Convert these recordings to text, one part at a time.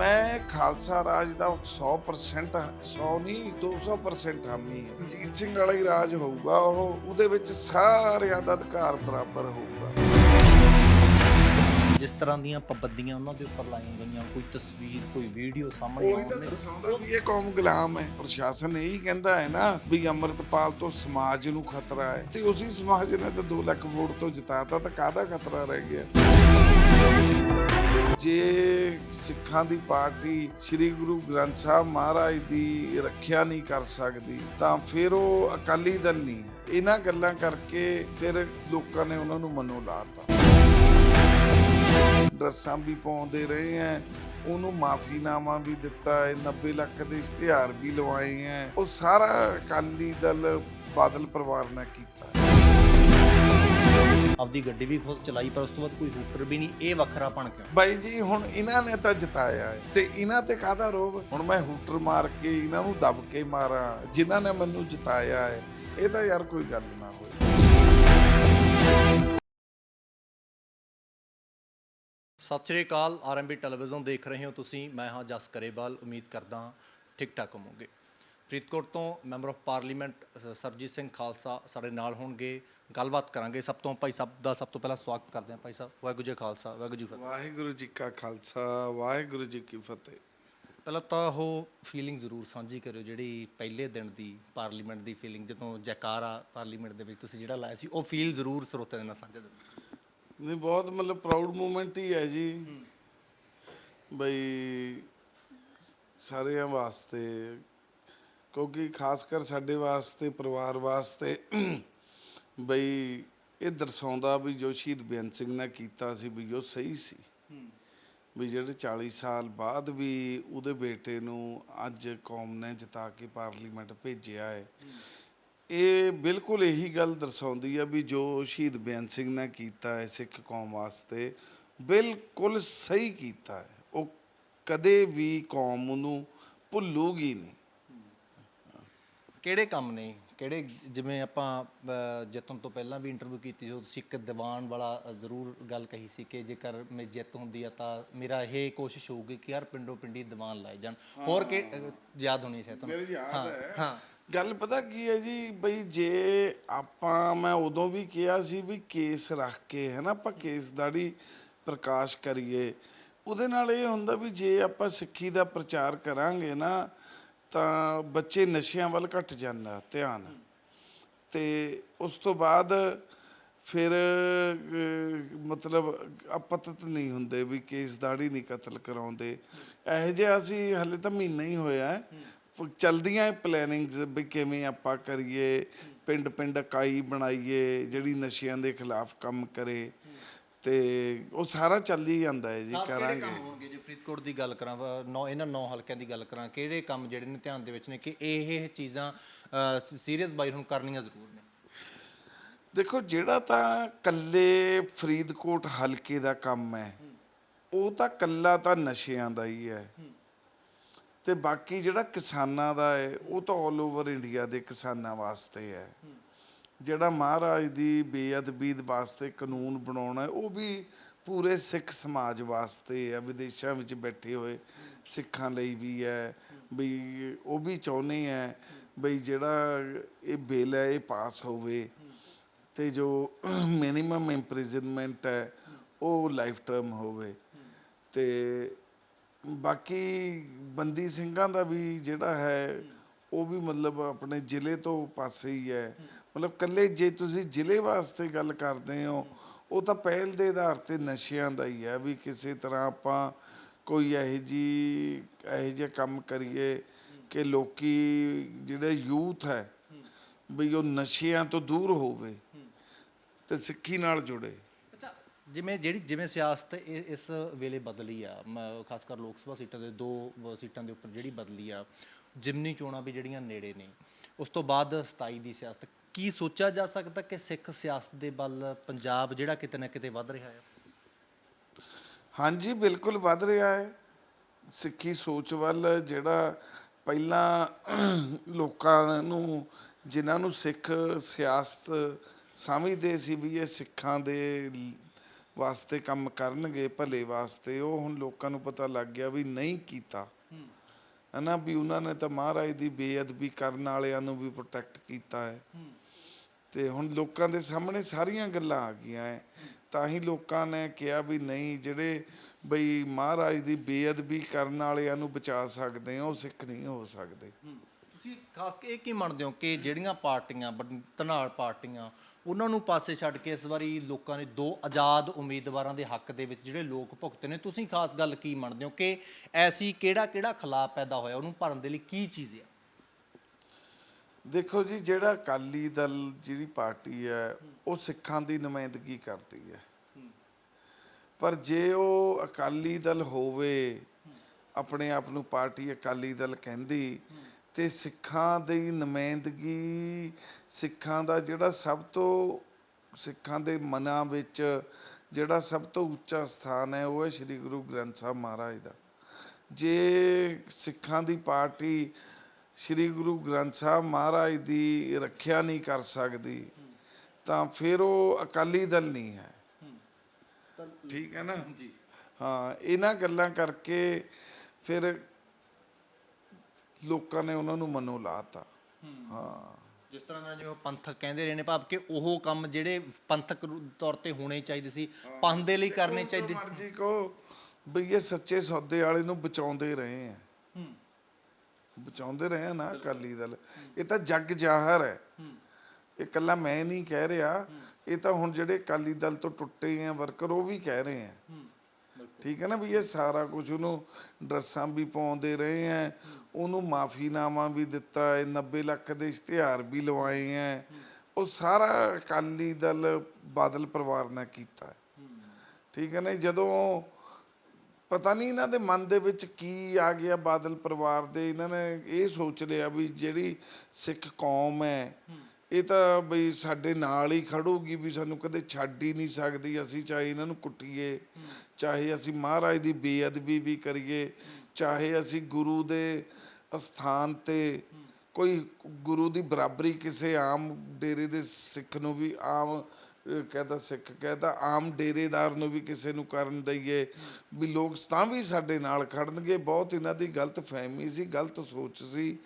ਮੈਂ ਖਾਲਸਾ ਰਾਜ ਦਾ 100% 100 ਨਹੀਂ 200% ਹਾਮੀ ਹਾਂ। ਜੀਤ ਸਿੰਘ ਵਾਲਾ ਹੀ ਰਾਜ ਹੋਊਗਾ ਉਹ ਉਹਦੇ ਵਿੱਚ ਸਾਰਿਆਂ ਦਾ ਅਧਿਕਾਰ ਬਰਾਬਰ ਹੋਊਗਾ। ਜਿਸ ਤਰ੍ਹਾਂ ਦੀਆਂ ਪਾਬੰਦੀਆਂ ਉਹਨਾਂ ਦੇ ਉੱਪਰ ਲਾਈਆਂ ਗਈਆਂ ਕੋਈ ਤਸਵੀਰ ਕੋਈ ਵੀਡੀਓ ਸਾਹਮਣੇ ਆਉਂਦੇ। ਦਰਸਾਉਂਦਾ ਵੀ ਇਹ ਕੌਮ ਗੁਲਾਮ ਹੈ। ਪ੍ਰਸ਼ਾਸਨ ਇਹੀ ਕਹਿੰਦਾ ਹੈ ਨਾ ਵੀ ਅੰਮ੍ਰਿਤਪਾਲ ਤੋਂ ਸਮਾਜ ਨੂੰ ਖਤਰਾ ਹੈ। ਤੇ ਉਸੇ ਸਮਾਜ ਨੇ ਤਾਂ 2 ਲੱਖ ਵੋਟ ਤੋਂ ਜਿਤਾਤਾ ਤਾਂ ਕਾਹਦਾ ਖਤਰਾ ਰਹਿ ਗਿਆ? ਜੇ ਸਿੱਖਾਂ ਦੀ ਪਾਰਟੀ ਸ੍ਰੀ ਗੁਰੂ ਗ੍ਰੰਥ ਸਾਹਿਬ ਮਹਾਰਾਜ ਦੀ ਰੱਖਿਆ ਨਹੀਂ ਕਰ ਸਕਦੀ, ਤਾਂ ਫਿਰ ਉਹ ਅਕਾਲੀ ਦਲ ਨਹੀਂ ਇਹਨਾਂ ਗੱਲਾਂ ਕਰਕੇ ਫਿਰ ਲੋਕਾਂ ਨੇ ਉਹਨਾਂ ਨੂੰ ਮਨੋਂ ਲਾਤਾ ਡਰੱਸਾਂ ਵੀ ਪਾਉਂਦੇ ਰਹੇ ਹੈ, ਉਹਨੂੰ ਮਾਫੀਨਾਮਾ ਵੀ ਦਿੱਤਾ ਹੈ 90 ਲੱਖ ਦੇ ਇਸ਼ਤਿਹਾਰ ਵੀ ਲਵਾਏ ਹੈ। ਉਹ ਸਾਰਾ ਅਕਾਲੀ ਦਲ ਬਾਦਲ ਪਰਿਵਾਰ ਨੇ ਕੀਤਾ। ਆਪਦੀ ਗੱਡੀ ਵੀ ਖੁਦ ਚਲਾਈ ਪਰ ਉਸ ਤੋਂ ਬਾਅਦ ਕੋਈ ਹੂਟਰ ਵੀ ਨਹੀਂ ਇਹ ਵੱਖਰਾਪਣ ਕਿਉਂ? ਬਾਈ ਜੀ ਹੁਣ ਇਹਨਾਂ ਨੇ ਤਾਂ ਜਿਤਾਇਆ ਹੈ। ਤੇ ਇਹਨਾਂ ਤੇ ਕਾਹਦਾ ਰੋਬ? ਹੁਣ ਮੈਂ ਹੂਟਰ ਮਾਰ ਕੇ ਇਹਨਾਂ ਨੂੰ ਦਬ ਕੇ ਮਾਰਾਂ ਜਿਨ੍ਹਾਂ ਨੇ ਮੈਨੂੰ ਜਿਤਾਇਆ ਹੈ। ਇਹ ਤਾਂ ਯਾਰ ਕੋਈ ਗੱਲ ਨਾ ਹੋਏ ਸਤਿ ਸ਼੍ਰੀ ਅਕਾਲ ਆਰਐਮਬੀ ਟੈਲੀਵਿਜ਼ਨ ਦੇਖ ਰਹੇ ਹੋ ਤੁਸੀਂ। ਮੈਂ ਹਾਂ ਜਸ ਕਰੇਵਾਲ ਉਮੀਦ ਕਰਦਾ ਠੀਕ ਠਾਕ ਹੋਵੋਗੇ। ਫਰੀਦਕੋਟ ਤੋਂ ਮੈਂਬਰ ਆਫ ਪਾਰਲੀਮੈਂਟ ਅ, ਸਰਬਜੀਤ ਸਿੰਘ ਖਾਲਸਾ ਸਾਡੇ ਨਾਲ ਹੋਣਗੇ। ਗੱਲਬਾਤ ਕਰਾਂਗੇ। ਸਭ ਤੋਂ ਭਾਈ ਸਾਹਿਬ ਦਾ ਸਭ ਤੋਂ ਪਹਿਲਾਂ ਸਵਾਗਤ ਕਰਦੇ ਹਾਂ ਭਾਈ ਸਾਹਿਬ। ਵਾਹਿਗੁਰੂ ਜੀ ਕਾ ਖਾਲਸਾ ਵਾਹਿਗੁਰੂ ਜੀ ਕੀ ਫਤਿਹ। ਵਾਹਿਗੁਰੂ ਜੀ ਕਾ ਖਾਲਸਾ ਵਾਹਿਗੁਰੂ ਜੀ ਕੀ ਫਤਿਹ। ਪਹਿਲਾਂ ਤਾਂ ਉਹ ਫੀਲਿੰਗ ਜ਼ਰੂਰ ਸਾਂਝੀ ਕਰਿਓ ਜਿਹੜੀ ਪਹਿਲੇ ਦਿਨ ਦੀ ਪਾਰਲੀਮੈਂਟ ਦੀ ਫੀਲਿੰਗ ਜਦੋਂ ਜੈਕਾਰਾ ਪਾਰਲੀਮੈਂਟ ਦੇ ਵਿੱਚ ਤੁਸੀਂ ਜਿਹੜਾ ਲਾਇਆ ਸੀ ਉਹ ਫੀਲ ਜ਼ਰੂਰ ਸਰੋਤਿਆਂ ਦੇ ਨਾਲ ਸਾਂਝਾ ਦਿਓ ਨਹੀਂ ਬਹੁਤ ਮਤਲਬ ਪ੍ਰਾਊਡ ਮੂਮੈਂਟ ਹੀ ਹੈ ਜੀ। ਬਈ ਸਾਰਿਆਂ ਵਾਸਤੇ ਕਿਉਂਕਿ ਖਾਸ ਕਰ ਸਾਡੇ ਵਾਸਤੇ ਪਰਿਵਾਰ ਵਾਸਤੇ ਬਈ ਇਹ ਦਰਸਾਉਂਦਾ ਵੀ ਜੋ ਸ਼ਹੀਦ ਬੇਅੰਤ ਸਿੰਘ ਨੇ ਕੀਤਾ ਸੀ ਵੀ ਉਹ ਸਹੀ ਸੀ। ਵੀ ਜਿਹੜੇ 40 ਸਾਲ ਬਾਅਦ ਵੀ ਉਹਦੇ ਬੇਟੇ ਨੂੰ ਅੱਜ ਕੌਮ ਨੇ ਜਿਤਾ ਕੇ ਪਾਰਲੀਮੈਂਟ ਭੇਜਿਆ ਹੈ। ਇਹ ਬਿਲਕੁਲ ਇਹੀ ਗੱਲ ਦਰਸਾਉਂਦੀ ਆ ਵੀ ਜੋ ਸ਼ਹੀਦ ਬੇਅੰਤ ਸਿੰਘ ਨੇ ਕੀਤਾ ਹੈ ਸਿੱਖ ਕੌਮ ਵਾਸਤੇ ਬਿਲਕੁਲ ਸਹੀ ਕੀਤਾ ਹੈ। ਉਹ ਕਦੇ ਵੀ ਕੌਮ ਨੂੰ ਭੁੱਲੂਗੀ ਨਹੀਂ। ਕਿਹੜੇ ਕੰਮ ਨੇ? ਕਿਹੜੇ ਜਿਵੇਂ ਆਪਾਂ ਜਿੱਤਣ ਤੋਂ ਪਹਿਲਾਂ ਵੀ ਇੰਟਰਵਿਊ ਕੀਤੀ ਸੀ ਤੁਸੀਂ ਇੱਕ ਦੀਵਾਨ ਵਾਲਾ ਜ਼ਰੂਰ ਗੱਲ ਕਹੀ ਸੀ ਕਿ ਜੇਕਰ ਮੈਂ ਜਿੱਤ ਹੁੰਦੀ ਆ ਤਾਂ ਮੇਰਾ ਇਹ ਕੋਸ਼ਿਸ਼ ਹੋਊਗੀ ਕਿ ਯਾਰ ਪਿੰਡੋਂ ਪਿੰਡੀ ਦੀਵਾਨ ਲਾਏ ਜਾਣ। ਹੋਰ ਕਿ ਯਾਦ ਹੋਣੀ ਸ਼ਾਇਦ ਤੁਹਾਨੂੰ? ਮੇਰੀ ਯਾਦ ਹੈ। ਹਾਂ। ਗੱਲ ਪਤਾ ਕੀ ਹੈ ਜੀ ਬਈ ਜੇ ਆਪਾਂ ਮੈਂ ਉਦੋਂ ਵੀ ਕਿਹਾ ਸੀ ਵੀ ਕੇਸ ਰੱਖ ਕੇ ਹੈ ਨਾ ਆਪਾਂ ਕੇਸ ਦਾੜੀ ਪ੍ਰਕਾਸ਼ ਕਰੀਏ। ਉਹਦੇ ਨਾਲ ਇਹ ਹੁੰਦਾ ਵੀ ਜੇ ਆਪਾਂ ਸਿੱਖੀ ਦਾ ਪ੍ਰਚਾਰ ਕਰਾਂਗੇ ਨਾ ਤਾਂ ਬੱਚੇ ਨਸ਼ਿਆਂ ਵੱਲ ਘਟ ਜਾਂਦਾ ਧਿਆਨ। ਤੇ ਉਸ ਤੋਂ ਬਾਅਦ ਫਿਰ ਮਤਲਬ ਆਪਤਤ ਨਹੀਂ ਹੁੰਦੇ ਵੀ ਕੇਸ ਦਾੜੀ ਨਹੀਂ ਕਤਲ ਕਰਾਉਂਦੇ। ਇਹੋ ਜਿਹਾ ਅਸੀਂ ਹਲੇ ਤਾਂ ਮਹੀਨਾ ਹੀ ਹੋਇਆ ਹੈ। ਪ- ਚਲਦੀਆਂ ਪਲੈਨਿੰਗਸ ਵੀ ਕਿਵੇਂ ਆਪਾਂ ਕਰੀਏ ਪਿੰਡ ਪਿੰਡ ਇਕਾਈ ਬਣਾਈਏ, ਜਿਹੜੀ ਨਸ਼ਿਆਂ ਦੇ ਖਿਲਾਫ ਕੰਮ ਕਰੇ। ਤੇ ਉਹ ਸਾਰਾ ਚੱਲ ਹੀ ਜਾਂਦਾ ਹੈ ਜੀ ਕਰਾਂਗੇ। ਕੰਮ ਹੋਣਗੇ? ਜੇ ਫਰੀਦਕੋਟ ਦੀ ਗੱਲ ਕਰਾਂ ਨੌ ਇਹਨਾਂ ਨੌ ਹਲਕਿਆਂ ਦੀ ਗੱਲ ਕਰਾਂ ਕਿਹੜੇ ਕੰਮ ਜਿਹੜੇ ਨੇ ਧਿਆਨ ਦੇ ਵਿੱਚ ਨੇ ਕਿ ਇਹ ਇਹ ਚੀਜ਼ਾਂ ਸੀਰੀਅਸ ਬਾਈ ਹੁਣ ਕਰਨੀਆਂ ਜ਼ਰੂਰ ਨੇ? ਦੇਖੋ ਜਿਹੜਾ ਤਾਂ ਕੱਲੇ ਫਰੀਦਕੋਟ ਹਲਕੇ ਦਾ ਕੰਮ ਹੈ ਉਹ ਤਾਂ ਕੱਲਾ ਤਾਂ ਨਸ਼ਿਆਂ ਦਾ ਹੀ ਹੈ। ਤੇ ਬਾਕੀ ਜਿਹੜਾ ਕਿਸਾਨਾਂ ਦਾ ਹੈ ਉਹ ਤਾਂ 올 ਓਵਰ ਇੰਡੀਆ ਦੇ ਕਿਸਾਨਾਂ ਵਾਸਤੇ ਹੈ। ਜਿਹੜਾ ਮਹਾਰਾਜ ਦੀ ਬੇਅਦਬੀ ਵਾਸਤੇ ਕਾਨੂੰਨ ਬਣਾਉਣਾ ਉਹ ਵੀ ਪੂਰੇ ਸਿੱਖ ਸਮਾਜ ਵਾਸਤੇ ਹੈ, ਵਿਦੇਸ਼ਾਂ ਵਿੱਚ ਬੈਠੇ ਹੋਏ ਸਿੱਖਾਂ ਲਈ ਵੀ ਹੈ, ਬਈ ਉਹ ਵੀ ਚਾਹੁੰਦੇ ਹੈ ਬਈ ਜਿਹੜਾ ਇਹ ਬਿੱਲ ਹੈ, ਇਹ ਪਾਸ ਹੋਵੇ ਤੇ ਜੋ ਮਿਨੀਮਮ ਇੰਪ੍ਰਿਜ਼ਨਮੈਂਟ ਹੈ, ਉਹ ਲਾਈਫ ਟਰਮ ਹੋਵੇ। ਤੇ ਬਾਕੀ ਬੰਦੀ ਸਿੰਘਾਂ ਦਾ ਵੀ ਜਿਹੜਾ ਹੈ, ਉਹ ਵੀ ਮਤਲਬ ਆਪਣੇ ਜ਼ਿਲ੍ਹੇ ਤੋਂ ਪਾਸੇ ਹੀ ਹੈ। ਮਤਲਬ ਕੱਲੇ ਜੇ ਤੁਸੀਂ ਜ਼ਿਲ੍ਹੇ ਵਾਸਤੇ ਗੱਲ ਕਰਦੇ ਹੋ, ਉਹ ਤਾਂ ਪਹਿਲ ਦੇ ਆਧਾਰ ਤੇ ਨਸ਼ਿਆਂ ਦਾ ਹੀ ਹੈ ਵੀ ਕਿਸੇ ਤਰ੍ਹਾਂ ਆਪਾਂ ਕੋਈ ਇਹੋ ਜੀ ਇਹੋ ਜਿਹਾ ਕੰਮ ਕਰੀਏ ਕਿ ਲੋਕੀ ਜਿਹੜੇ ਯੂਥ ਹੈ ਵੀ ਉਹ ਨਸ਼ਿਆਂ ਤੋਂ ਦੂਰ ਹੋਵੇ ਤੇ ਸਿੱਖੀ ਨਾਲ ਜੁੜੇ। ਜਿਵੇਂ ਜਿਹੜੀ, ਜਿਵੇਂ ਸਿਆਸਤ ਇਸ ਵੇਲੇ ਬਦਲੀ ਆ, ਮ- ਖਾਸ ਕਰ ਲੋਕ ਸਭਾ ਸੀਟਾਂ ਦੇ, ਦੋ ਸੀਟਾਂ ਦੇ ਉੱਪਰ ਜਿਹੜੀ ਬਦਲੀ ਆ, ਜਿਮਨੀ ਚੋਣਾਂ ਵੀ ਜਿਹੜੀਆਂ ਨੇੜੇ ਨੇ, ਉਸ ਤੋਂ ਬਾਅਦ 27 ਦੀ ਸਿਆਸਤ ਕੀ ਸੋਚਿਆ ਜਾ ਸਕਦਾ ਕਿ ਸਿੱਖ ਸਿਆਸਤ ਦੇ ਵੱਲ ਪੰਜਾਬ ਜਿਹੜਾ ਕਿਤੇ ਨਾ ਕਿਤੇ ਵੱਧ ਰਿਹਾ ਹੈ? ਹਾਂਜੀ ਬਿਲਕੁਲ ਵੱਧ ਰਿਹਾ ਹੈ। ਸਿੱਖੀ ਸੋਚ ਵੱਲ ਜਿਹੜਾ ਪਹਿਲਾਂ ਲੋਕਾਂ ਨੂੰ ਜਿਨ੍ਹਾਂ ਨੂੰ ਸਿੱਖ ਸਿਆਸਤ ਸਮਝਦੇ ਸੀ ਵੀ ਇਹ ਸਿੱਖਾਂ ਦੇ ਵਾਸਤੇ ਕੰਮ ਕਰਨਗੇ ਭਲੇ ਵਾਸਤੇ ਉਹ ਹੁਣ ਲੋਕਾਂ ਨੂੰ ਪਤਾ ਲੱਗ ਗਿਆ ਵੀ ਨਹੀਂ ਕੀਤਾ। ਹਨਾ ਵੀ ਉਹਨਾਂ ਨੇ ਤਾਂ ਮਹਾਰਾਜ ਦੀ ਬੇਅਦਬੀ ਕਰਨ ਵਾਲਿਆਂ ਨੂੰ ਵੀ ਪ੍ਰੋਟੈਕਟ ਕੀਤਾ ਹੈ। ਤੇ ਹੁਣ ਲੋਕਾਂ ਦੇ ਸਾਹਮਣੇ ਸਾਰੀਆਂ ਗੱਲਾਂ ਆ ਗਈਆਂ ਐ। ਤਾਂ ਹੀ ਲੋਕਾਂ ਨੇ ਕਿਹਾ ਵੀ ਨਹੀਂ, ਜਿਹੜੇ ਬਈ ਮਹਾਰਾਜ ਦੀ ਬੇਅਦਬੀ ਕਰਨ ਵਾਲਿਆਂ ਨੂੰ ਬਚਾ ਸਕਦੇ ਆ, ਉਹ ਸਿੱਖ ਨਹੀਂ ਹੋ ਸਕਦੇ। ਤੁਸੀਂ ਖਾਸ ਕੇ ਇਹ ਕੀ ਮੰਨਦੇ ਹੋ ਕਿ ਜਿਹੜੀਆਂ ਪਾਰਟੀਆਂ, ਬੰ- ਧਨਾੜ ਪਾਰਟੀਆਂ, ਉਹਨਾਂ ਨੂੰ ਪਾਸੇ ਛੱਡ ਕੇ ਇਸ ਵਾਰੀ ਲੋਕਾਂ ਨੇ ਦੋ ਆਜ਼ਾਦ ਉਮੀਦਵਾਰਾਂ ਦੇ ਹੱਕ ਦੇ ਵਿੱਚ ਜਿਹੜੇ ਲੋਕ ਭੁਗਤੇ ਨੇ, ਤੁਸੀਂ ਖਾਸ ਗੱਲ ਕੀ ਮੰਨਦੇ ਹੋ ਕਿ ਐਸੀ ਕਿਹੜਾ ਕਿਹੜਾ ਖਿਲਾਫ ਪੈਦਾ ਹੋਇਆ, ਉਹਨੂੰ ਭਰਨ ਦੇ ਲਈ ਕੀ ਚੀਜ਼ ਹੈ ਦੇਖੋ ਜੀ, ਜਿਹੜਾ ਅਕਾਲੀ ਦਲ ਜਿਹੜੀ ਪਾਰਟੀ ਹੈ, ਉਹ ਸਿੱਖਾਂ ਦੀ ਨੁਮਾਇੰਦਗੀ ਕਰਦੀ ਹੈ। ਪਰ ਜੇ ਉਹ ਅਕਾਲੀ ਦਲ ਹੋਵੇ, ਆਪਣੇ ਆਪ ਨੂੰ ਪਾਰਟੀ ਅਕਾਲੀ ਦਲ ਕਹਿੰਦੀ, ਤੇ ਸਿੱਖਾਂ ਦੀ ਨੁਮਾਇੰਦਗੀ, ਸਿੱਖਾਂ ਦਾ ਜਿਹੜਾ ਸਭ ਤੋਂ, ਸਿੱਖਾਂ ਦੇ ਮਨਾਂ ਵਿੱਚ ਜਿਹੜਾ ਸਭ ਤੋਂ ਉੱਚਾ ਸਥਾਨ ਹੈ, ਉਹ ਹੈ ਸ੍ਰੀ ਗੁਰੂ ਗ੍ਰੰਥ ਸਾਹਿਬ ਮਹਾਰਾਜ ਦਾ। ਜੇ ਸਿੱਖਾਂ ਦੀ ਪਾਰਟੀ ਸ੍ਰੀ ਗੁਰੂ ਗ੍ਰੰਥ ਸਾਹਿਬ ਮਹਾਰਾਜ ਦੀ ਰੱਖਿਆ ਨਹੀਂ ਕਰ ਸਕਦੀ ਤਾਂ ਫਿਰ ਉਹ ਅਕਾਲੀ ਦਲ ਨਹੀਂ ਹੈ। ਠੀਕ ਹੈ ਨਾ? ਹਾਂ ਇਹਨਾਂ ਗੱਲਾਂ ਕਰਕੇ ਫਿਰ ਲੋਕਾਂ ਨੇ ਉਹਨਾਂ ਨੂੰ ਮਨੋਂ ਲਾਤਾ। ਹਾਂ। ਜਿਸ ਤਰ੍ਹਾਂ ਨਾਲ ਜਿਵੇਂ ਪੰਥਕ ਕਹਿੰਦੇ ਰਹੇ ਨੇ ਭਾਵ ਕਿ ਉਹ ਕੰਮ ਜਿਹੜੇ ਪੰਥਕ ਤੌਰ ਤੇ ਹੋਣੇ ਚਾਹੀਦੇ ਸੀ ਪੰਥ ਦੇ ਲਈ ਕਰਨੇ ਚਾਹੀਦੇ ਮਰਜ਼ੀ ਕੋ ਬਈ ਇਹ ਸੱਚੇ ਸੌਦੇ ਵਾਲੇ ਨੂੰ ਬਚਾਉਂਦੇ ਰਹੇ ਆ ਬਚਾਉਂਦੇ ਰਹੇ ਨਾ ਅਕਾਲੀ ਦਲ। ਇਹ ਤਾਂ ਜੱਗ ਜ਼ਾਹਰ ਹੈ। ਇਹ ਕੱਲਾ ਮੈਂ ਨਹੀਂ ਕਹਿ ਰਿਹਾ। ਇਹ ਤਾਂ ਹੁਣ ਜਿਹੜੇ ਅਕਾਲੀ ਦਲ ਤੋਂ ਟੁੱਟੇ ਆ ਵਰਕਰ ਉਹ ਵੀ ਕਹਿ ਰਹੇ ਆ। ਠੀਕ ਹੈ ਨਾ ਵੀ ਇਹ ਸਾਰਾ ਕੁਝ ਉਹਨੂੰ ਡਰੱਸਾਂ ਵੀ ਪਾਉਂਦੇ ਰਹੇ ਆ। ਉਹਨੂੰ ਮਾਫੀਨਾਮਾ ਵੀ ਦਿੱਤਾ ਹੈ 90 ਲੱਖ ਦੇ ਇਸ਼ਤਿਹਾਰ ਵੀ ਲਵਾਏ ਆ। ਉਹ ਸਾਰਾ ਅਕਾਲੀ ਦਲ ਬਾਦਲ ਪਰਿਵਾਰ ਨੇ ਕੀਤਾ ਠੀਕ ਹੈ ਨਾ ਜਦੋਂ ਪਤਾ ਨਹੀਂ ਇਹਨਾਂ ਦੇ ਮਨ ਦੇ ਵਿੱਚ ਕੀ ਆ ਗਿਆ ਬਾਦਲ ਪਰਿਵਾਰ ਦੇ, ਇਹਨਾਂ ਨੇ ਇਹ ਸੋਚ ਲਿਆ ਵੀ ਜਿਹੜੀ ਸਿੱਖ ਕੌਮ ਹੈ, ਇਹ ਤਾਂ ਬਈ ਸਾਡੇ ਨਾਲ ਹੀ ਖੜੂਗੀ ਵੀ ਸਾਨੂੰ ਕਦੇ ਛੱਡ ਹੀ ਨਹੀਂ ਸਕਦੀ, ਅਸੀਂ ਚਾਹੇ ਇਹਨਾਂ ਨੂੰ ਕੁੱਟੀਏ, ਚਾਹੇ ਅਸੀਂ ਮਹਾਰਾਜ ਦੀ ਬੇਅਦਬੀ ਵੀ ਕਰੀਏ, ਚਾਹੇ ਅਸੀਂ ਗੁਰੂ ਦੇ ਅਸਥਾਨ ਤੇ ਕੋਈ ਗੁਰੂ ਦੀ ਬਰਾਬਰੀ ਕਿਸੇ ਆਮ ਡੇਰੇ ਦੇ ਸਿੱਖ ਨੂੰ ਵੀ ਆਮ ਕਹਿੰਦਾ ਸਿੱਖ ਕਹਿੰਦਾ ਆਮ ਡੇਰੇਦਾਰ ਨੂੰ ਵੀ ਕਿਸੇ ਨੂੰ ਕਰਨ ਦਈਏ ਵੀ ਲੋਕ ਤਾਂ ਵੀ ਸਾਡੇ ਨਾਲ ਖੜਨਗੇ। ਬਹੁਤ ਇਹਨਾਂ ਦੀ ਗਲਤ ਫਹਿਮੀ ਸੀ ਗਲਤ ਸੋਚ ਸੀ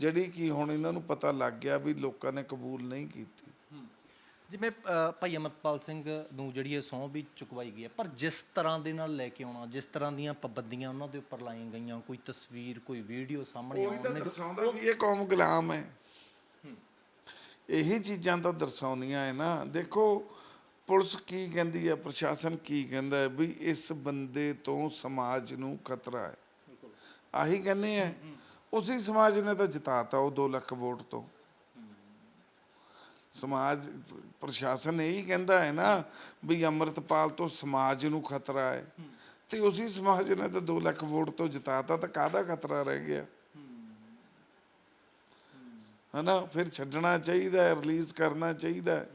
ਜਿਹੜੀ ਕਿ ਹੁਣ ਇਹਨਾਂ ਨੂੰ ਪਤਾ ਲੱਗ ਗਿਆ ਵੀ ਲੋਕਾਂ ਨੇ ਕਬੂਲ ਨਹੀਂ ਕੀਤੀ। ਜਿਵੇਂ ਭਾਈ ਅਮਰਪਾਲ ਸਿੰਘ ਨੂੰ ਜਿਹੜੀ ਇਹ ਸਹੁੰ ਵੀ ਚੁਕਵਾਈ ਗਈ ਹੈ ਪਰ ਜਿਸ ਤਰ੍ਹਾਂ ਦੇ ਨਾਲ ਲੈ ਕੇ ਆਉਣਾ ਜਿਸ ਤਰ੍ਹਾਂ ਦੀਆਂ ਪਾਬੰਦੀਆਂ ਉਹਨਾਂ ਦੇ ਉੱਪਰ ਲਾਈਆਂ ਗਈਆਂ ਕੋਈ ਤਸਵੀਰ ਕੋਈ ਵੀਡੀਓ ਸਾਹਮਣੇ ਤਾਂ ਆਉਣ ਦਰਸਾਉਂਦਾ ਵੀ ਇਹ ਕੌਮ ਗੁਲਾਮ ਹੈ। ਇਹੀ ਚੀਜ਼ਾਂ ਤਾਂ ਦਰਸਾਉਂਦੀਆਂ ਹੈ ਨਾ। ਦੇਖੋ, ਪੁਲਿਸ ਕੀ ਕਹਿੰਦੀ ਹੈ ਪ੍ਰਸ਼ਾਸਨ ਕੀ ਕਹਿੰਦਾ ਹੈ ਵੀ ਇਸ ਬੰਦੇ ਤੋਂ ਸਮਾਜ ਨੂੰ ਖਤਰਾ ਹੈ ਆਹੀ ਕਹਿੰਦੇ ਆ ਉਸੇ ਸਮਾਜ ਨੇ ਤਾਂ ਜਿਤਾਤਾ ਉਹ 2 ਲੱਖ ਵੋਟ ਤੋਂ। ਸਮਾਜ, ਪ੍ਰਸ਼ਾਸਨ ਇਹੀ ਕਹਿੰਦਾ ਹੈ ਨਾ ਵੀ ਅੰਮ੍ਰਿਤਪਾਲ ਤੋਂ ਸਮਾਜ ਨੂੰ ਖਤਰਾ ਹੈ ਤੇ ਉਸੇ ਸਮਾਜ ਨੇ ਤਾਂ 2 ਲੱਖ ਵੋਟ ਤੋਂ ਜਿਤਾਤਾ, ਤਾਂ ਕਾਹਦਾ ਖਤਰਾ ਰਹਿ ਗਿਆ? ਹਨਾ? ਫਿਰ ਛੱਡਣਾ ਚਾਹੀਦਾ ਹੈ ਰਿਲੀਜ਼ ਕਰਨਾ ਚਾਹੀਦਾ ਹੈ।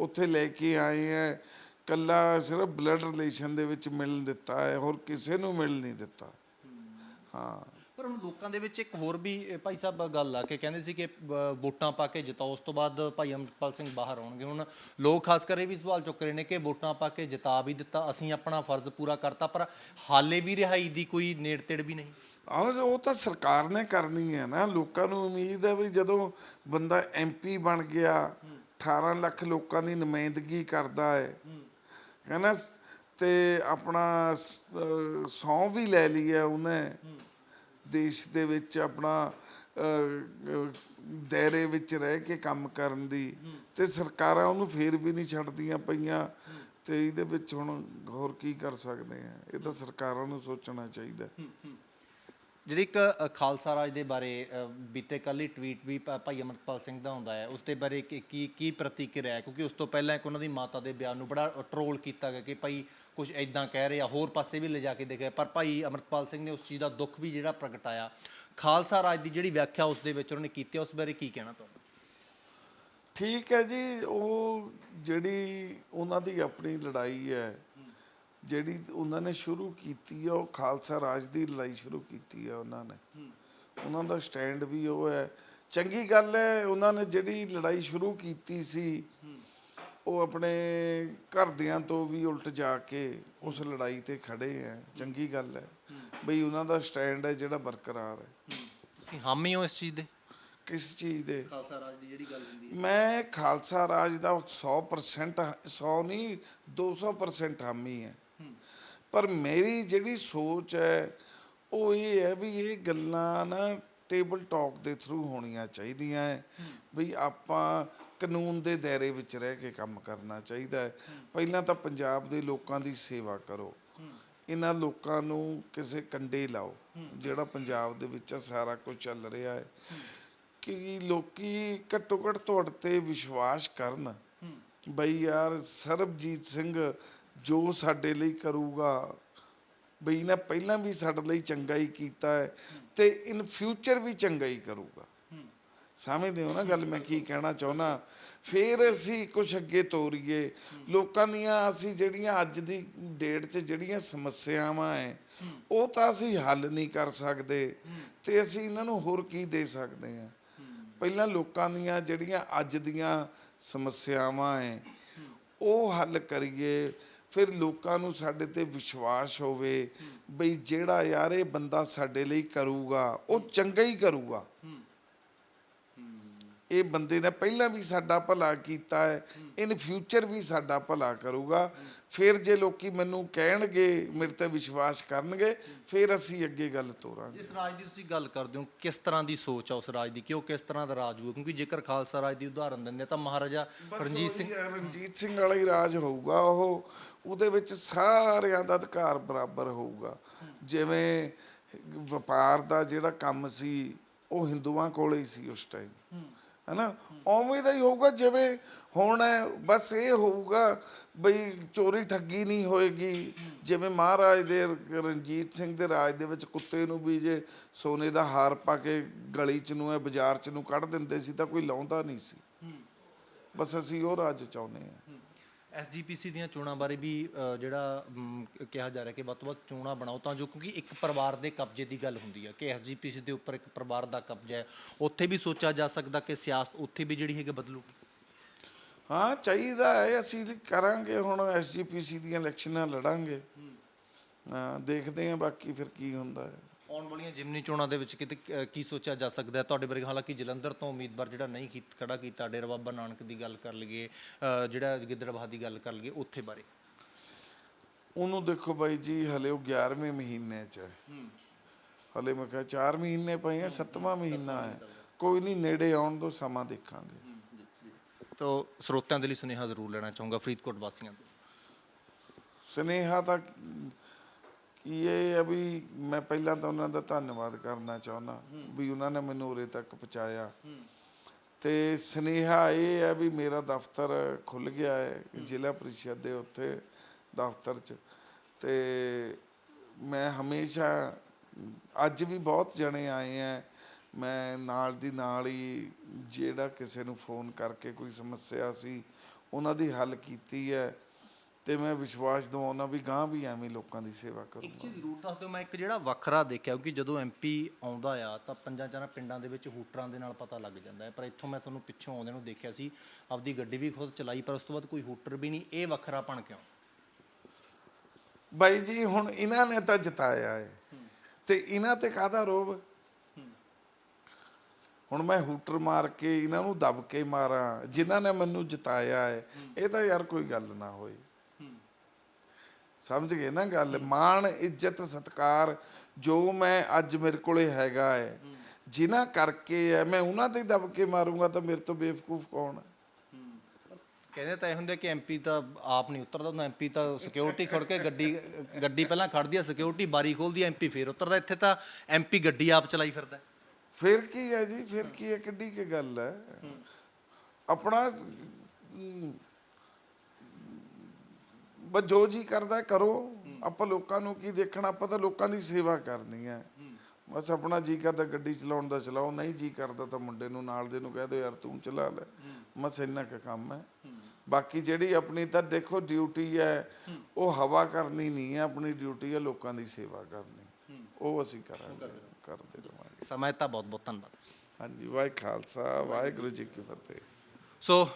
ਉੱਥੇ ਲੈ ਕੇ ਆਏ ਹੈ। ਕੱਲਾ ਸਿਰਫ ਬਲੱਡ ਰਿਲੇਸ਼ਨ ਦੇ ਵਿੱਚ ਮਿਲਣ ਦਿੱਤਾ ਹੈ, ਹੋਰ ਕਿਸੇ ਨੂੰ ਮਿਲ ਨਹੀਂ ਦਿੱਤਾ। ਹਾਂ। ਪਰ ਹੁਣ ਲੋਕਾਂ ਦੇ ਵਿੱਚ ਇੱਕ ਹੋਰ ਵੀ ਅ, ਭਾਈ ਸਾਹਿਬ ਗੱਲ ਆ ਕਿ ਕਹਿੰਦੇ ਸੀ ਕਿ ਅ, ਵੋਟਾਂ ਪਾ ਕੇ ਜਿਤਾਓ ਉਸ ਤੋਂ ਬਾਅਦ ਭਾਈ ਅਮਰਪਾਲ ਸਿੰਘ ਬਾਹਰ ਆਉਣਗੇ। ਹੁਣ ਲੋਕ ਖਾਸ ਕਰ ਇਹ ਵੀ ਸਵਾਲ ਚੁੱਕ ਰਹੇ ਨੇ ਕਿ ਵੋਟਾਂ ਪਾ ਕੇ ਜਿਤਾ ਵੀ ਦਿੱਤਾ ਅਸੀਂ ਆਪਣਾ ਫਰਜ਼ ਪੂਰਾ ਕਰਤਾ ਪਰ ਹਾਲੇ ਵੀ ਰਿਹਾਈ ਦੀ ਕੋਈ ਨੇੜ ਤੇੜ ਵੀ ਨਹੀਂ। ਆਹ ਉਹ ਤਾਂ ਸਰਕਾਰ ਨੇ ਕਰਨੀ ਹੈ ਨਾ। ਲੋਕਾਂ ਨੂੰ ਉਮੀਦ ਹੈ ਵੀ ਜਦੋਂ ਬੰਦਾ ਐਮਪੀ ਬਣ ਗਿਆ 18 ਲੱਖ ਲੋਕਾਂ ਦੀ ਨੁਮਾਇੰਦਗੀ ਕਰਦਾ ਹੈ। ਕਹਿੰਦਾ ਤੇ ਆਪਣਾ ਸੌ ਵੀ ਲੈ ਲਈ ਹੈ ਉਹਨੇ। ਦੇਸ਼ ਦੇ ਵਿੱਚ ਆਪਣਾ ਦਾਇਰੇ ਵਿੱਚ ਰਹਿ ਕੇ ਕੰਮ ਕਰਨ ਦੀ ਤੇ ਸਰਕਾਰਾਂ ਉਹਨੂੰ ਫੇਰ ਵੀ ਨਹੀਂ ਛੱਡਦੀਆਂ ਪਈਆਂ ਤੇ ਇਹਦੇ ਵਿੱਚ ਹੁਣ ਹੋਰ ਕੀ ਕਰ ਸਕਦੇ ਆ? ਇਹ ਤਾਂ ਸਰਕਾਰਾਂ ਨੂੰ ਸੋਚਣਾ ਚਾਹੀਦਾ। ਜਿਹੜੀ ਇੱਕ ਅ, ਖਾਲਸਾ ਰਾਜ ਦੇ ਬਾਰੇ ਅ, ਬੀਤੇ ਕੱਲ ਹੀ ਟਵੀਟ ਵੀ ਭਾ- ਭਾਈ ਅਮਰਪਾਲ ਸਿੰਘ ਦਾ ਹੁੰਦਾ ਹੈ ਉਸ ਦੇ ਬਾਰੇ ਕੀ ਕੀ ਕੀ ਪ੍ਰਤੀਕਿਰਿਆ ਹੈ? ਕਿਉਂਕਿ ਉਸ ਤੋਂ ਪਹਿਲਾਂ ਇੱਕ ਉਹਨਾਂ ਦੀ ਮਾਤਾ ਦੇ ਬਿਆਨ ਨੂੰ ਬੜਾ ਟਰੋਲ ਕੀਤਾ ਗਿਆ ਕਿ ਭਾਈ ਕੁਝ ਐਦਾਂ ਕਹਿ ਰਹੇ ਆ ਹੋਰ ਪਾਸੇ ਵੀ ਲਿਜਾ ਕੇ ਦੇਖਿਆ ਪਰ ਭਾਈ ਅਮਰਪਾਲ ਸਿੰਘ ਨੇ ਉਸ ਚੀਜ਼ ਦਾ ਦੁੱਖ ਵੀ ਜਿਹੜਾ ਪ੍ਰਗਟਾਇਆ। ਖਾਲਸਾ ਰਾਜ ਦੀ ਜਿਹੜੀ ਵਿਆਖਿਆ ਉਸ ਦੇ ਵਿੱਚ ਉਹਨਾਂ ਨੇ ਕੀਤੀ ਹੈ, ਉਸ ਬਾਰੇ ਕੀ ਕਹਿਣਾ ਤੁਹਾਨੂੰ? ਠੀਕ ਹੈ ਜੀ ਉਹ ਜਿਹੜੀ ਉਹਨਾਂ ਦੀ ਆਪਣੀ ਲੜਾਈ ਹੈ ਜਿਹੜੀ ਉਹਨਾਂ ਨੇ ਸ਼ੁਰੂ ਕੀਤੀ ਹੈ ਉਹ ਖਾਲਸਾ ਰਾਜ ਦੀ ਲੜਾਈ ਸ਼ੁਰੂ ਕੀਤੀ ਹੈ ਉਹਨਾਂ ਨੇ। ਉਹਨਾਂ ਦਾ ਸਟੈਂਡ ਵੀ ਉਹ ਹੈ। ਚੰਗੀ ਗੱਲ ਹੈ ਉਹਨਾਂ ਨੇ ਜਿਹੜੀ ਲੜਾਈ ਸ਼ੁਰੂ ਕੀਤੀ ਸੀ ਉਹ ਆਪਣੇ ਘਰਦਿਆਂ ਤੋਂ ਵੀ ਉਲਟ ਜਾ ਕੇ ਉਸ ਲੜਾਈ ਤੇ ਖੜੇ ਆ। ਚੰਗੀ ਗੱਲ ਹੈ। ਬਈ ਉਹਨਾਂ ਦਾ ਸਟੈਂਡ ਹੈ ਜਿਹੜਾ ਬਰਕਰਾਰ ਹੈ। ਤੁਸੀਂ ਹਾਮੀ ਹੋ ਇਸ ਚੀਜ਼ ਦੇ? ਕਿਸ ਚੀਜ਼ ਦੇ? ਖਾਲਸਾ ਰਾਜ ਦੀ ਜਿਹੜੀ ਗੱਲ ਹੁੰਦੀ ਮੈਂ ਖਾਲਸਾ ਰਾਜ ਦਾ 100% 100 ਨਹੀਂ 200% ਹਾਮੀ ਹੈ। ਪਰ ਮੇਰੀ ਜਿਹੜੀ ਸੋਚ ਹੈ, ਉਹ ਇਹ ਹੈ ਵੀ ਇਹ ਗੱਲਾਂ ਨਾ ਟੇਬਲ ਟਾਕ ਦੇ ਥਰੂ ਹੋਣੀਆਂ ਚਾਹੀਦੀਆਂ ਹੈ। ਵੀ ਆਪਾਂ ਕਾਨੂੰਨ ਦੇ ਦਾਇਰੇ ਵਿੱਚ ਰਹਿ ਕੇ ਕੰਮ ਕਰਨਾ ਚਾਹੀਦਾ ਹੈ। ਪਹਿਲਾਂ ਤਾਂ ਪੰਜਾਬ ਦੇ ਲੋਕਾਂ ਦੀ ਸੇਵਾ ਕਰੋ। ਇਹਨਾਂ ਲੋਕਾਂ ਨੂੰ ਕਿਸੇ ਕੰਡੇ ਲਾਓ, ਜਿਹੜਾ ਪੰਜਾਬ ਦੇ ਵਿੱਚ ਸਾਰਾ ਕੁਝ ਚੱਲ ਰਿਹਾ ਹੈ। ਕਿ ਲੋਕੀ ਘੱਟੋ ਘੱਟ ਤੁਹਾਡੇ ਤੇ ਵਿਸ਼ਵਾਸ ਕਰਨ। ਬਈ ਯਾਰ ਸਰਬਜੀਤ ਸਿੰਘ ਜੋ ਸਾਡੇ ਲਈ ਕਰੂਗਾ। ਬਈ ਨਾ ਪਹਿਲਾਂ ਵੀ ਸਾਡੇ ਲਈ ਚੰਗਾ ਹੀ ਕੀਤਾ ਹੈ ਤੇ ਇਨ ਫਿਊਚਰ ਵੀ ਚੰਗਾ ਹੀ ਕਰੂਗਾ। ਸਮਝਦੇ ਹੋ ਨਾ ਗੱਲ? ਮੈਂ ਕੀ ਕਹਿਣਾ ਚਾਹੁੰਦਾ? ਫਿਰ ਅਸੀਂ ਕੁਝ ਅੱਗੇ ਤੋਰੀਏ। ਲੋਕਾਂ ਦੀਆਂ ਅਸੀਂ ਜਿਹੜੀਆਂ ਅੱਜ ਦੀ ਡੇਟ 'ਚ ਜਿਹੜੀਆਂ ਸਮੱਸਿਆਵਾਂ ਐ, ਉਹ ਤਾਂ ਅਸੀਂ ਹੱਲ ਨਹੀਂ ਕਰ ਸਕਦੇ। ਤੇ ਅਸੀਂ ਇਹਨਾਂ ਨੂੰ ਹੋਰ ਕੀ ਦੇ ਸਕਦੇ ਹਾਂ? ਪਹਿਲਾਂ ਲੋਕਾਂ ਦੀਆਂ ਜਿਹੜੀਆਂ ਅੱਜ ਦੀਆਂ ਸਮੱਸਿਆਵਾਂ ਐ, ਉਹ ਹੱਲ ਕਰੀਏ। ਫਿਰ ਲੋਕਾਂ ਨੂੰ ਸਾਡੇ ਤੇ ਵਿਸ਼ਵਾਸ ਹੋਵੇ ਬਈ ਜਿਹੜਾ ਯਾਰ ਇਹ ਬੰਦਾ ਸਾਡੇ ਲਈ ਕਰੂਗਾ ਉਹ ਚੰਗਾ ਹੀ ਕਰੂਗਾ। ਇਹ ਬੰਦੇ ਨੇ ਪਹਿਲਾਂ ਵੀ ਸਾਡਾ ਭਲਾ ਕੀਤਾ ਹੈ ਇਨ ਫਿਊਚਰ ਵੀ ਸਾਡਾ ਭਲਾ ਕਰੂਗਾ। ਫਿਰ ਜੇ ਲੋਕੀ ਮੈਨੂੰ ਕਹਿਣਗੇ ਮੇਰੇ ਤੇ ਵਿਸ਼ਵਾਸ ਕਰਨਗੇ ਫਿਰ ਅਸੀਂ ਅੱਗੇ ਗੱਲ ਤੋਰਾਂਗੇ। ਜਿਸ ਰਾਜ ਦੀ ਤੁਸੀਂ ਗੱਲ ਕਰਦੇ ਹੋ ਕਿਸ ਤਰ੍ਹਾਂ ਦੀ ਸੋਚ ਆ ਉਸ ਰਾਜ ਦੀ? ਕਿ ਉਹ ਕਿਸ ਤਰ੍ਹਾਂ ਦਾ ਰਾਜ ਹੋਊਗਾ? ਕਿਉਂਕਿ ਜੇਕਰ ਖਾਲਸਾ ਰਾਜ ਦੀ ਉਦਾਹਰਨ ਦਿੰਦੇ ਤਾਂ ਮਹਾਰਾਜਾ ਰਣਜੀਤ ਸਿੰਘ ਸਿੰਘ ਰਣਜੀਤ ਸਿੰਘ ਵਾਲਾ ਹੀ ਰਾਜ ਹੋਊਗਾ ਉਹ। ਉਹਦੇ ਵਿੱਚ ਸਾਰਿਆਂ ਦਾ ਅਧਿਕਾਰ ਬਰਾਬਰ ਹੋਊਗਾ। ਜਿਵੇਂ ਵਪਾਰ ਦਾ ਜਿਹੜਾ ਕੰਮ ਸੀ ਉਹ ਹਿੰਦੂਆਂ ਕੋਲੇ ਹੀ ਸੀ ਉਸ ਟਾਈਮ ਹੈਨਾ? ਉਵੇਂ ਦਾ ਹੀ ਹੋਊਗਾ ਜਿਵੇਂ ਹੁਣ ਹੈ ਬਸ ਇਹ ਹੋਊਗਾ ਬਈ ਚੋਰੀ ਠੱਗੀ ਨਹੀਂ ਹੋਏਗੀ। ਜਿਵੇਂ ਮਹਾਰਾਜ ਦੇ ਰਣਜੀਤ ਸਿੰਘ ਦੇ ਰਾਜ ਦੇ ਵਿੱਚ ਕੁੱਤੇ ਨੂੰ ਵੀ ਜੇ ਸੋਨੇ ਦਾ ਹਾਰ ਪਾ ਕੇ ਗਲੀ ਚ ਨੂੰ ਹੈ ਬਾਜ਼ਾਰ ਚ ਨੂੰ ਕੱਢ ਦਿੰਦੇ ਸੀ ਤਾਂ ਕੋਈ ਲਾਉਂਦਾ ਨਹੀਂ ਸੀ। ਬਸ ਅਸੀਂ ਉਹ ਰਾਜ ਚਾਹੁੰਦੇ ਹਾਂ। ਐਸਜੀਪੀਸੀ ਦੀਆਂ ਚੋਣਾਂ ਬਾਰੇ ਵੀ ਅ, ਜਿਹੜਾ ਮ, ਕਿਹਾ ਜਾ ਰਿਹਾ ਕਿ ਵੱਧ ਤੋਂ ਵੱਧ ਚੋਣਾਂ ਬਣਾਓ ਤਾਂ ਜੋ ਕਿਉਂਕਿ ਇੱਕ ਪਰਿਵਾਰ ਦੇ ਕਬਜ਼ੇ ਦੀ ਗੱਲ ਹੁੰਦੀ ਹੈ ਕਿ ਐਸਜੀਪੀਸੀ ਦੇ ਉੱਪਰ ਇੱਕ ਪਰਿਵਾਰ ਦਾ ਕਬਜ਼ਾ ਹੈ। ਉੱਥੇ ਵੀ ਸੋਚਿਆ ਜਾ ਸਕਦਾ ਕਿ ਸਿਆਸਤ ਉੱਥੇ ਵੀ ਜਿਹੜੀ ਹੈਗੀ ਬਦਲੂਗੀ। ਹਾਂ ਚਾਹੀਦਾ ਹੈ ਅਸੀਂ ਵੀ ਕਰਾਂਗੇ ਹੁਣ ਐਸਜੀਪੀਸੀ ਦੀਆਂ ਇਲੈਕਸ਼ਨਾਂ ਲੜਾਂਗੇ। ਹਾਂ ਦੇਖਦੇ ਹਾਂ ਬਾਕੀ ਫਿਰ ਕੀ ਹੁੰਦਾ ਹੈ। ਆਉਣ ਵਾਲੀਆਂ ਜਿਮਨੀ ਚੋਣਾਂ ਦੇ ਵਿੱਚ ਕਿਤੇ ਅ, ਕੀ ਸੋਚਿਆ ਜਾ ਸਕਦਾ ਹੈ? ਤੁਹਾਡੇ ਬਾਰੇ ਹਾਲਾਂਕਿ ਜਲੰਧਰ ਤੋਂ ਉਮੀਦਵਾਰ ਜਿਹੜਾ ਨਹੀਂ ਕੀਤ- ਖੜਾ ਕੀਤਾ ਡੇਰਾ ਬਾਬਾ ਨਾਨਕ ਦੀ ਗੱਲ ਕਰ ਲਈਏ ਅ, ਜਿਹੜਾ ਗਿੱਦੜਬਾਹ ਦੀ ਗੱਲ ਕਰ ਲਈਏ ਉੱਥੇ ਬਾਰੇ। ਉਹਨੂੰ ਦੇਖੋ ਬਾਈ ਜੀ ਹਲੇ ਉਹ 11ਵੇਂ ਮਹੀਨੇ 'ਚ ਹੈ। ਹਲੇ ਮੈਂ ਕਿਹਾ 4 ਮਹੀਨੇ ਪਏ ਆ 7ਵਾਂ ਮਹੀਨਾ ਹੈ। ਕੋਈ ਨਹੀਂ ਨੇੜੇ ਆਉਣ ਤੋਂ ਸਮਾਂ ਦੇਖਾਂਗੇ। ਤੋ ਸਰੋਤਿਆਂ ਦੇ ਲਈ ਸੁਨੇਹਾ ਜ਼ਰੂਰ ਲੈਣਾ ਚਾਹੂੰਗਾ ਫਰੀਦਕੋਟ ਵਾਸੀਆਂ ਤੋਂ। ਸਨੇਹਾ ਤਾਂ ਕੀ ਇਹ ਹੈ ਵੀ ਮੈਂ ਪਹਿਲਾਂ ਤਾਂ ਉਹਨਾਂ ਦਾ ਧੰਨਵਾਦ ਕਰਨਾ ਚਾਹੁੰਦਾ ਵੀ ਉਹਨਾਂ ਨੇ ਮੈਨੂੰ ਉਰੇ ਤੱਕ ਪਹੁੰਚਾਇਆ। ਤੇ ਸਨੇਹਾ ਇਹ ਹੈ ਵੀ ਮੇਰਾ ਦਫ਼ਤਰ ਖੁੱਲ ਗਿਆ ਹੈ, ਜ਼ਿਲ੍ਹਾ ਪ੍ਰੀਸ਼ਦ ਦੇ ਉੱਥੇ ਦਫ਼ਤਰ 'ਚ। ਤੇ ਮੈਂ ਹਮੇਸ਼ਾ, ਅੱਜ ਵੀ ਬਹੁਤ ਜਣੇ ਆਏ ਆ ਮੈਂ ਨਾਲ ਦੀ ਨਾਲ ਹੀ ਜਿਹੜਾ ਕਿਸੇ ਨੂੰ ਫੋਨ ਕਰਕੇ ਕੋਈ ਸਮੱਸਿਆ ਸੀ, ਉਹਨਾਂ ਦੀ ਹੱਲ ਕੀਤੀ ਹੈ। ਤੇ ਮੈਂ ਵਿਸ਼ਵਾਸ ਦਿਵਾਉਣਾ ਵੀ ਗਾਂ ਵੀ ਐਵੇਂ ਲੋਕਾਂ ਦੀ ਸੇਵਾ ਇੱਕ ਕਰੂੰਗਾ। ਚੀਜ਼ ਜ਼ਰੂਰ ਦੱਸ ਦਿਓ ਮੈਂ ਇੱਕ ਜਿਹੜਾ ਵੱਖਰਾ ਦੇਖਿਆ ਕਿ ਜਦੋਂ ਐਮਪੀ ਆਉਂਦਾ ਆ ਤਾਂ ਪੰਜਾਂ ਚਾਰਾਂ ਪਿੰਡਾਂ ਦੇ ਵਿੱਚ ਹੂਟਰਾਂ ਦੇ ਨਾਲ ਪਤਾ ਲੱਗ ਜਾਂਦਾ ਹੈ। ਪਰ ਇੱਥੋਂ ਮੈਂ ਤੁਹਾਨੂੰ ਪਿੱਛੋਂ ਆਉਂਦੇ ਨੂੰ ਦੇਖਿਆ ਸੀ ਆਪਦੀ ਗੱਡੀ ਵੀ ਖੁਦ ਚਲਾਈ ਪਰ ਉਸ ਤੋਂ ਬਾਅਦ ਕੋਈ ਹੂਟਰ ਵੀ ਨਹੀਂ ਇਹ ਵੱਖਰਾਪਣ ਕਿਉਂ? ਬਾਈ ਜੀ ਹੁਣ ਇਹਨਾਂ ਨੇ ਤਾਂ ਜਿਤਾਇਆ ਹੈ। ਤੇ ਇਹਨਾਂ ਤੇ ਕਾਹਦਾ ਰੋਬ? ਹੁਣ ਮੈਂ ਹੂਟਰ ਮਾਰ ਕੇ ਇਹਨਾਂ ਨੂੰ ਦਬ ਕੇ ਮਾਰਾਂ ਜਿਨ੍ਹਾਂ ਨੇ ਮੈਨੂੰ ਜਿਤਾਇਆ ਹੈ ਇਹ ਤਾਂ ਯਾਰ ਕੋਈ ਗੱਲ ਨਾ ਹੋਈ ਸਮਝ ਗਏ ਨਾ ਗੱਲ? ਮਾਣ ਇੱਜ਼ਤ ਸਤਕਾਰ ਜੋ ਮੈਂ ਅੱਜ ਮੇਰੇ ਕੋਲੇ ਹੈਗਾ ਹੈ। ਜਿਨ੍ਹਾਂ ਕਰਕੇ ਹੈ ਮੈਂ ਉਹਨਾਂ ਤੇ ਹੀ ਦਬ ਕੇ ਮਾਰੂੰਗਾ ਤਾਂ ਮੇਰੇ ਤੋਂ ਬੇਵਕੂਫ ਕੌਣ ਹੈ? ਕਹਿੰਦੇ ਤਾਂ ਇਹ ਹੁੰਦੇ ਕਿ ਐਮਪੀ ਤਾਂ ਆਪ ਨਹੀਂ ਉਤਰਦਾ ਹੁੰਦਾ। ਐਮਪੀ ਤਾਂ ਸਿਕਿਉਰਿਟੀ ਖੜ ਕੇ ਗੱਡੀ ਗੱਡੀ ਪਹਿਲਾਂ ਖੜਦੀ ਆ ਸਿਕਿਉਰਿਟੀ ਬਾਰੀ ਖੋਲਦੀ ਆ ਐਮਪੀ ਫੇਰ ਉਤਰਦਾ। ਇੱਥੇ ਤਾਂ ਐਮਪੀ ਗੱਡੀ ਆਪ ਚਲਾਈ ਫਿਰਦਾ। ਹੈ। ਫਿਰ ਕੀ ਹੈ ਜੀ? ਫਿਰ ਕੀ ਹੈ? ਕਿੱਡੀ ਕੀ ਗੱਲ ਹੈ। ਆਪਣਾ ਬਸ ਜੋ ਜੀ ਕਰਦਾ ਕਰੋ। ਆਪਾਂ ਲੋਕਾਂ ਨੂੰ ਕੀ ਦੇਖਣਾ? ਆਪਾਂ ਤਾਂ ਲੋਕਾਂ ਦੀ ਸੇਵਾ ਕਰਨੀ ਹੈ। ਬਸ ਆਪਣਾ ਜੀ ਕਰਦਾ ਗੱਡੀ ਚਲਾਉਣ ਦਾ ਚਲਾਓ ਨਹੀਂ ਜੀ ਕਰਦਾ ਤਾਂ ਮੁੰਡੇ ਨੂੰ ਨਾਲ ਦੇ ਨੂੰ ਕਹਿ ਦਿਓ ਯਾਰ ਤੂੰ ਚਲਾ ਲੈ। ਬਸ ਇੰਨਾ ਕੁ ਕੰਮ ਹੈ। ਬਾਕੀ ਜਿਹੜੀ ਆਪਣੀ ਤਾਂ ਦੇਖੋ ਡਿਊਟੀ ਹੈ ਉਹ ਹਵਾ ਕਰਨੀ ਨਹੀਂ ਹੈ ਆਪਣੀ ਡਿਊਟੀ ਹੈ ਲੋਕਾਂ ਦੀ ਸੇਵਾ ਕਰਨੀ। ਉਹ ਅਸੀਂ ਕਰਾਂਗੇ ਕਰਦੇ ਰਹਾਂਗੇ ਸਮਾਂ ਦਿੱਤਾ ਬਹੁਤ ਬਹੁਤ ਧੰਨਵਾਦ। ਹਾਂਜੀ ਵਾਹਿ ਖਾਲਸਾ ਵਾਹਿਗੁਰੂ ਜੀ ਕੀ ਫਤਿਹ। ਸੋ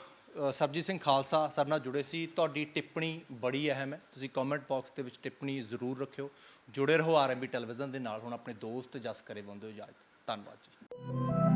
ਸਰਬਜੀਤ ਸਿੰਘ ਖਾਲਸਾ ਸਾਡੇ ਨਾਲ ਜੁੜੇ ਸੀ। ਤੁਹਾਡੀ ਟਿੱਪਣੀ ਬੜੀ ਅਹਿਮ ਹੈ। ਤੁਸੀਂ ਕਮੈਂਟ ਬਾਕਸ ਦੇ ਵਿੱਚ ਟਿੱਪਣੀ ਜ਼ਰੂਰ ਰੱਖਿਓ। ਜੁੜੇ ਰਹੋ ਆਰਐਮਬੀ ਟੈਲੀਵਿਜ਼ਨ ਦੇ ਨਾਲ। ਹੁਣ ਆਪਣੇ ਦੋਸਤ ਜਸ ਕਰੇ ਬੰਦੇ ਇਜਾਜ਼ਤ ਧੰਨਵਾਦ ਜੀ।